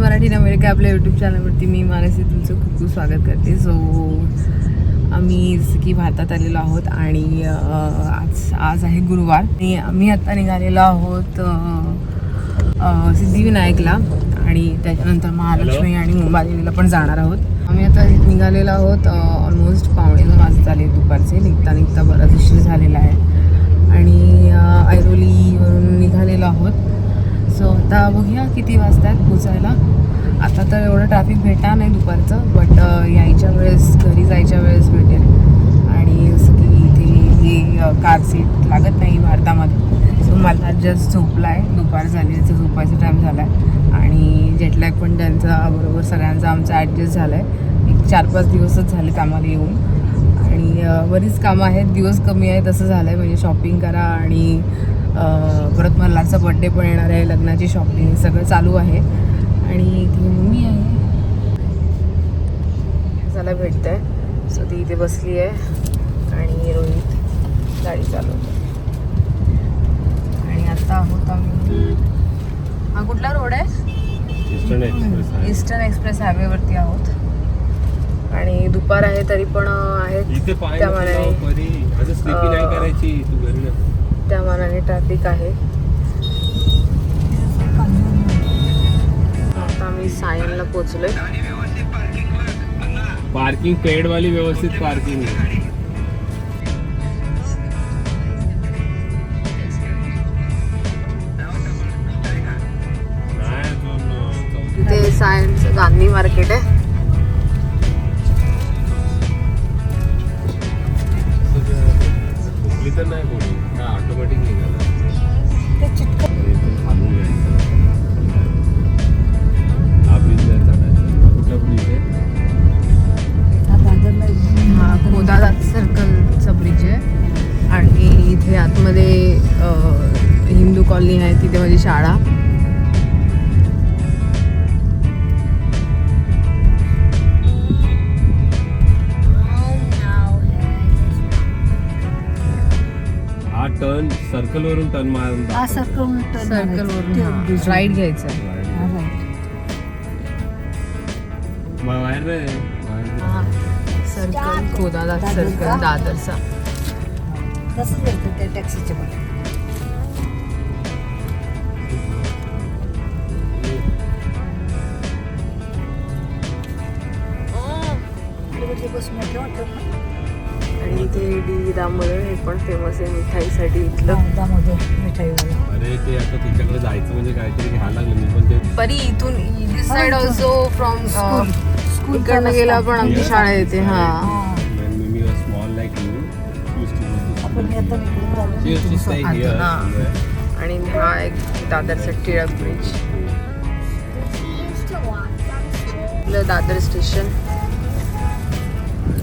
Marathi America आपल्या YouTube चॅनलवरती मी मानसी तुमचं खूप खूप स्वागत करते. सो आम्ही की भारतात आलेलो आहोत आणि आज आज आहे गुरुवार. आणि आम्ही आत्ता निघालेलो आहोत सिद्धिविनायकला. आणि त्याच्यानंतर महालक्ष्मी आणि मुंबादेवीला पण जाणार आहोत. आम्ही आता निघालेलो आहोत ऑलमोस्ट पावणे दोन वाजत आले दुपारचे. निघता निघता बराच उशीर झालेला आहे. आणि ऐरोलीवरून निघाले सो आता बघूया किती वाजतात पोचायला. आता तर एवढं ट्रॅफिक भेटणार नाही दुपारचं बट यायच्या वेळेस घरी जायच्या वेळेस भेटेल. आणि जसं की इथे हे कार सीट लागत नाही भारतामध्ये. सो मला जस्ट झोपला आहे दुपार झाली याचा झोपायचा टाईम झाला आहे आणि जेटलॅग पण त्यांचा बरोबर सगळ्यांचा आमचा ॲडजस्ट झाला आहे एक चार पाच दिवसच झालेत आम्हाला येऊन. आणि बरीच कामं आहेत दिवस कमी आहेत असं झालं आहे म्हणजे शॉपिंग करा आणि परत मल्हारचा बड्डे पण येणार आहे लग्नाची शॉपिंग सगळं चालू आहे. आणि ती मम्मी आहे. त्याला भेटत आहे सो ती इथे बसली आहे. आणि रोहित गाडी चालवतो आणि आता आहोत आम्ही. हा कुठला रोड आहे? ईस्टर्न एक्सप्रेस आहे. ईस्टर्न एक्सप्रेस हायवेवरती आहोत. आणि दुपार आहे तरी पण आहेत पाय त्या मानाने ट्रॅफिक आहे. आता आम्ही सायनला पोचलोय पार्किंग पेड वाली व्यवस्थित पार्किंग तिथे सायनचं गांधी मार्केट आहे. टर्न सर्कल वरून टर्न मारून सर्कल सर्कलवरून राईट घ्यायचं. बाहेर रे. Circle circle दादरचा. तसंच येतं त्या पण. आणि इथे डी दामोदर हे पण फेमस आहे मिठाईसाठी इथलं. दामोदर मिठाईवाला. अरे ते आता तिच्याकडे जायचं म्हणजे काहीतरी घ्यायला लागलं. मी पण ते परी इथून this side also from school school इकडनं गेला पण आमची शाळा येते हा. आणि हा एक दादरचा टिळक ब्रिज दादर स्टेशन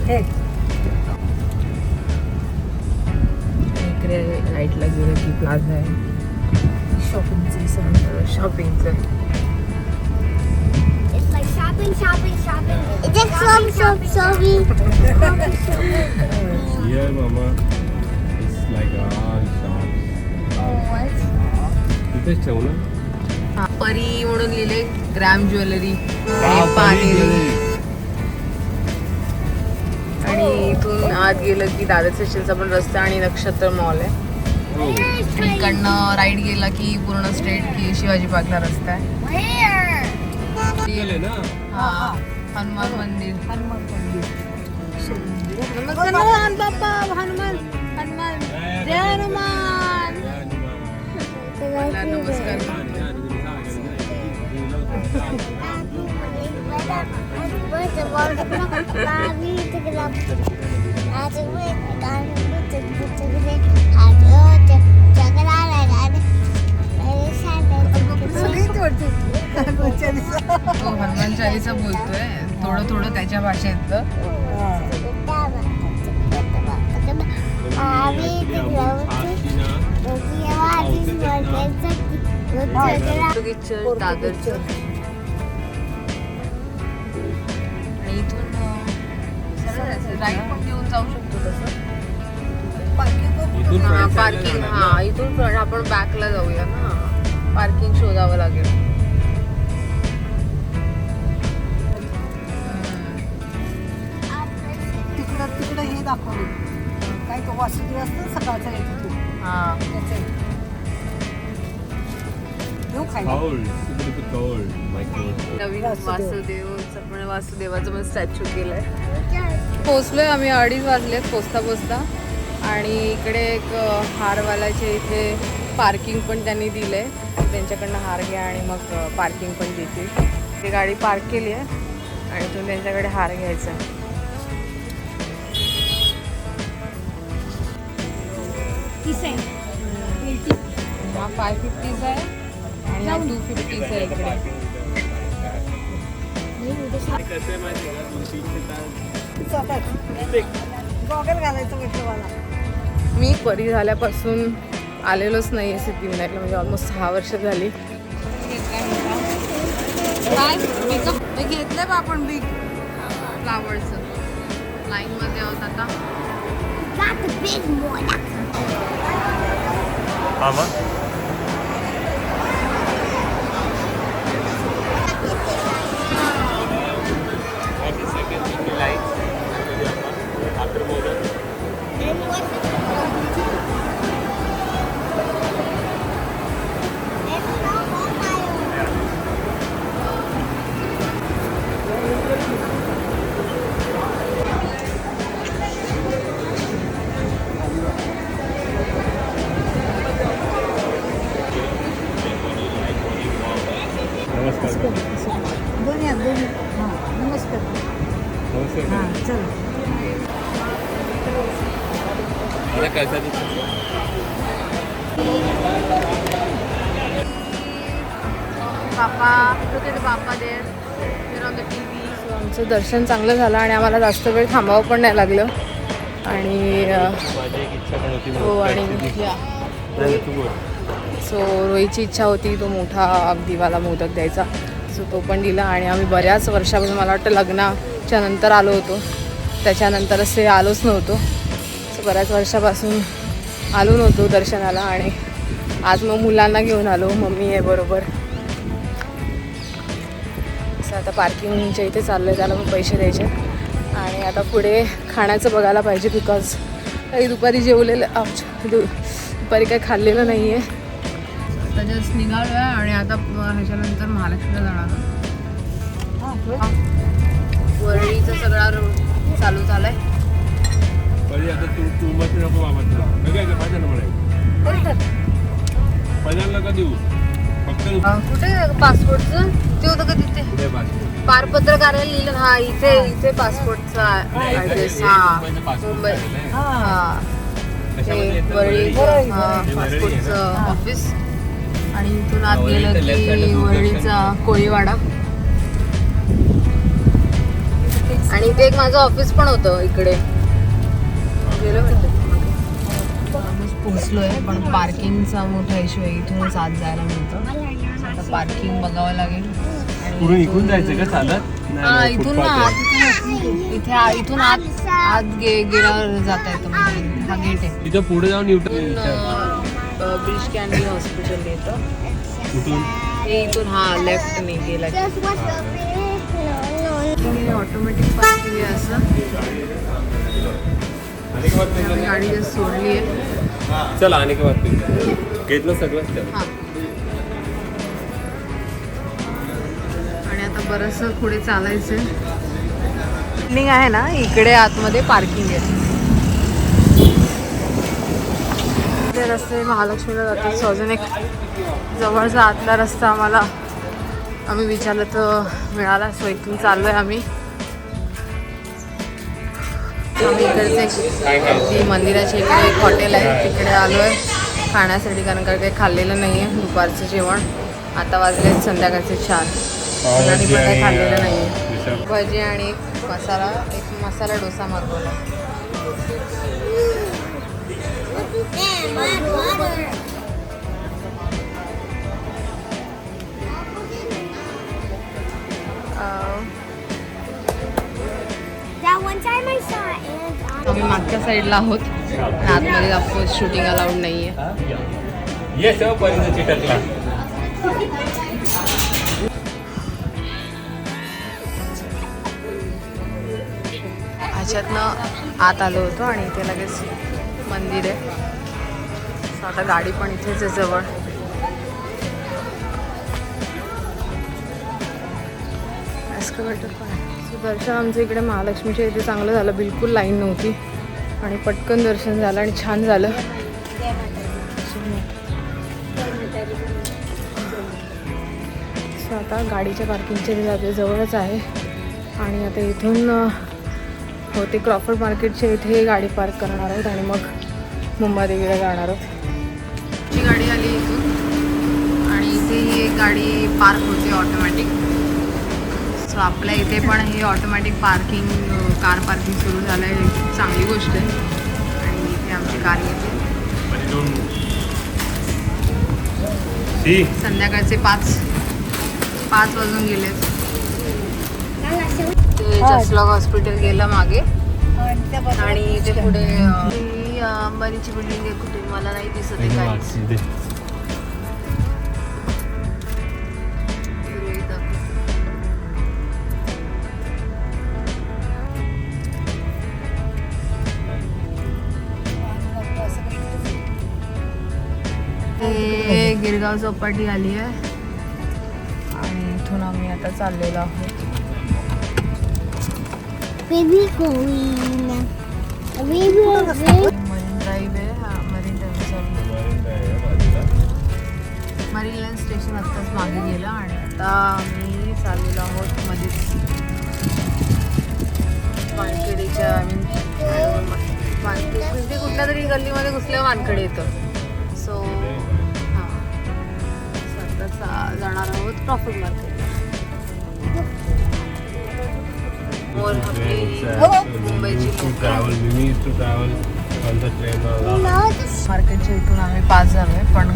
हे. इकडे नाईटला घेऊन की प्लाझा आहे. शॉपिंगचं it's shopping shopping shopping shopping चौळ पापरी ओळख लिहिले ग्रॅम ज्वेलरी पाणी आणि इथून आत गेलं की दादर स्टेशनचा पण रस्ता आणि नक्षत्र मॉल आहे हो. इकडनं राईट गेला की पूर्ण स्ट्रेट की शिवाजी पार्कला रस्ता आहे हा हनुमान मंदिर हनुमान मंदिर नमस्कार हनुमान बाप्पा हनुमान हनुमान जय हनुमान नमस्कार तो हनुमान चालीसा बोलतोय. थोडं थोडं त्याच्या भाषेतलं. दादरचं. राईट पण घेऊन जाऊ शकतो तसं. पार्किंग हा इथून फ्रंट आपण बॅकला जाऊया ना. पार्किंग शोधावं लागेल. तिकडं तिकडं हे दाखवलं. काय तो वासुदेव असतो सकाळचा येतो तो. हा. त्याचा Cold. It's वासुदेवचं पण वासुदेवाचं पण स्टॅच्यू केलंय. पोचलोय आम्ही अडीच वाजलेत पोचता पोचता. आणि इकडे एक हारवाल्याचे इथे पार्किंग पण त्यांनी दिलंय. त्यांच्याकडनं हार घ्या आणि मग पार्किंग पण देतील. ती गाडी पार्क केली आहे आणि तुम्ही त्यांच्याकडे हार घ्यायचा हा फाय फिफ्टीचा आहे आणि हा टू फिफ्टीचा आहे इकडे. मी परी झाल्यापासून आलेलोच नाही आहे सिद्धिविनायकला म्हणजे ऑलमोस्ट सहा वर्ष झाली. बा आपण बिग फ्लावर्सचं लाईनमध्ये आहोत आता. दोन्ही हां नमस्कार. हां चल. मला आमचं दर्शन चांगलं झालं आणि आम्हाला जास्त वेळ थांबावं पण नाही लागलं. आणि हो आणि सो रोहीची इच्छा होती तो मोठा अगदीवाला मोदक द्यायचा. सो तो पण दिला आणि आम्ही बऱ्याच वर्षापासून मला वाटतं लग्नाच्या नंतर आलो होतो. त्याच्यानंतर असे आलोच नव्हतो. सो बऱ्याच वर्षापासून आलो नव्हतो दर्शनाला आणि आज मग मुलांना घेऊन आलो मम्मी आहे बरोबर. असं आता पार्किंगच्या इथे चाललं आहे त्याला पण पैसे द्यायचे. आणि आता पुढे खाण्याचं बघायला पाहिजे बिकॉज काही दुपारी जेवलेलं दु- दुपारी काही खाल्लेलं नाही आहे आता जस्ट निघालो आहे आणि आता ह्याच्यानंतर महालक्ष्मीला जाणार. हां वरळीचा सगळा रोड चालू झालाय. कुठे पासपोर्टचं? ते होतं का तिथे? पारपत्र कार्यालय लिहिलं. हा इथे इथे पासपोर्टचा ऍड्रेस हा. मुंबई. हां. हा ते? वरळी. हा, हे पासपोर्टचं? ऑफिस आणि इथून आत गेलं की. वरळीचा कोळीवाडा. आणि ते एक माझं ऑफिस पण होतं इकडे. आहे पण पार्किंगचा मोठा इश्यू आहे. इथूनच आत जायला मिळतं. आता पार्किंग बघावं लागेल. इकडून जायचं का चालत हा इथून ना आत. इथे इथून आत आत गे गेल्यावर जाता येतं हा गेट आहे. तिथं पुढे जाऊन ब्रिज कॅन्डी हॉस्पिटल येतं. कुठून? हे इथून हा लेफ्टने गेला. ऑटोमॅटिक पार्किंग आहे असं. गाडी जस्ट सोडली आहे. चल आणि काय घेतलं सगळंच चल. हा आणि आता बरंचसं पुढे चालायचं बिल्डिंग आहे ना इकडे आतमध्ये पार्किंग आहे. ते रस्ते महालक्ष्मीला जातात सो अजून एक जवळचा आतला रस्ता आम्हाला आम्ही विचारलं तर मिळाला. सो इथून चाललोय आम्ही. आम्ही इकडचे मंदिराच्या इकडे एक हॉटेल आहे तिकडे आलो आहे खाण्यासाठी कारण का काही खाल्लेलं नाही आहे दुपारचं जेवण. आता वाजले संध्याकाळचे चार. मुलांनी पण काही खाल्लेलं नाही आहे भजी आणि एक मसाला एक मसाला डोसा मागवला. Damn, water. आम्ही मागच्या साईडला आहोत आतमध्ये ऑफकोर्स शूटिंग अलाउड नाही आहे ह्याच्यातनं आत आलो होतो आणि इथे लगेच मंदिर आहे. आता गाडी पण इथेच आहे जवळ. Excavator पण आहे. दर्शन आमचं इकडे महालक्ष्मीच्या इथे चांगलं झालं. बिलकुल लाईन नव्हती. आणि पटकन दर्शन झालं आणि छान झालं. आता गाडीच्या पार्किंगच्या इथे जाते. जवळच आहे. आणि आता इथून होते क्रॉफर्ड मार्केटच्या इथे गाडी पार्क करणार आहोत. आणि मग मुंबादेवीला जाणार आहोत. ची गाडी आली इथून. आणि इथे ही एक गाडी पार्क होते ऑटोमॅटिक सो आपल्या इथे पण ही ऑटोमॅटिक पार्किंग कार पार्किंग सुरू झालं आहे ही खूप चांगली गोष्ट आहे. आणि इथे आमची कार येते. सी. संध्याकाळचे पाच पाच वाजून गेले ते. जसलॉग हॉस्पिटल गेलं मागे. आणि इथे पुढे ही अंबानीची बिल्डिंग आहे कुठे? मला नाही दिसत आहे हे गिरगाव चौपाटी आली आहे. आणि इथून आम्ही आता चाललेलो आहोत. Baby going. Baby, baby. Station आत्ताच मागे गेलं आणि आता आम्ही चाललेलो आहोत मध्येच वानखेडीच्या आय मीन वानखेड म्हणजे कुठल्या तरी गल्लीमध्ये घुसल्या वानखेडे येतं. सो हां. आता जाणार आहोत प्रॉफिट मार्केट मार्केटच्या इथून आम्ही पाच झालो आहे पण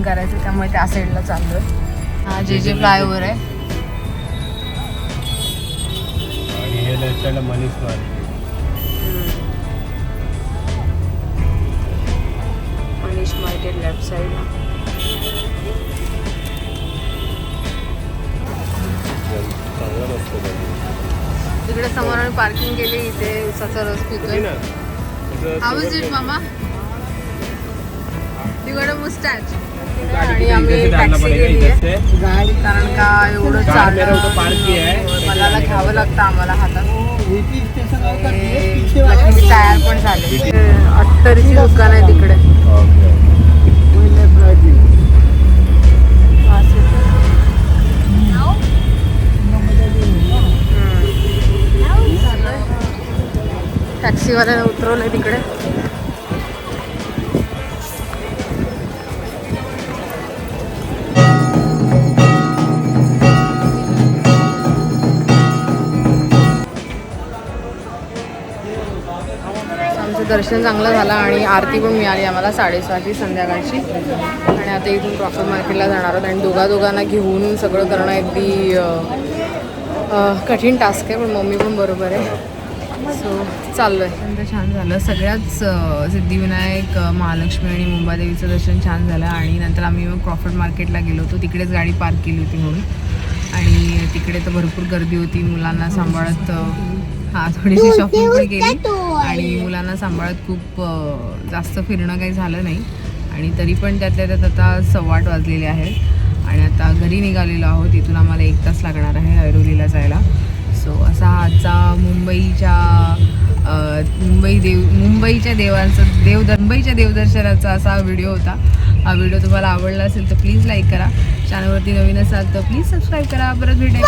पार्किंग करायचं त्यामुळे त्या साईडला चाललो आहे हा जे जे फ्लायओव्हर आहे. मनीष मार्केट लेफ्ट साईडला रस्ता. तिकडे समोर आम्ही पार्किंग केली इथे उसाचा रस किती पितोय हाऊ इज इट मामा? यू गॉट अ मुस्टॅच गाडी आणि आम्ही टॅक्सी इधर आहे गाडी कारण का एवढं है. मला घ्यावं लागतं आम्हाला हातात. हे लक्ष्मी तयार पण झाले. अत्तरची दुकान आहे तिकडे. टॅक्सीवाल्याने उतरवलंय तिकडे. दर्शन चांगलं झालं आणि आरती पण मिळाली आम्हाला साडेसहाची संध्याकाळची. आणि आता इथून प्रॉफिट मार्केटला जाणार आहोत आणि दोघा दोघांना घेऊन सगळं करणं अगदी कठीण टास्क आहे पण मम्मी पण बरोबर आहे. सो चाललो आहे छान झालं. सगळ्याच सिद्धिविनायक महालक्ष्मी आणि मुंबादेवीचं दर्शन छान झालं. आणि नंतर आम्ही मग प्रॉफिट मार्केटला गेलो होतो. तिकडेच गाडी पार्क केली होती म्हणून. आणि तिकडे तर भरपूर गर्दी होती. मुलांना सांभाळत हा थोडीशी शॉपिंग पण केली. आणि मुलांना सांभाळत खूप जास्त फिरणं काही झालं नाही. आणि तरी पण त्यातल्या त्यात आता सव्वाट वाजलेले आहेत. आणि आता घरी निघालेलो आहोत. इथून आम्हाला एक तास लागणार आहे ऐरोलीला जायला. सो असा आजचा मुंबईच्या मुंबई देव मुंबईच्या देवांचा देव मुंबईच्या देवदर्शनाचा असा व्हिडिओ होता. हा व्हिडिओ तुम्हाला आवडला असेल तर प्लीज लाईक करा. चॅनलवरती नवीन असाल तर प्लीज सबस्क्राईब करा. परत भेटेल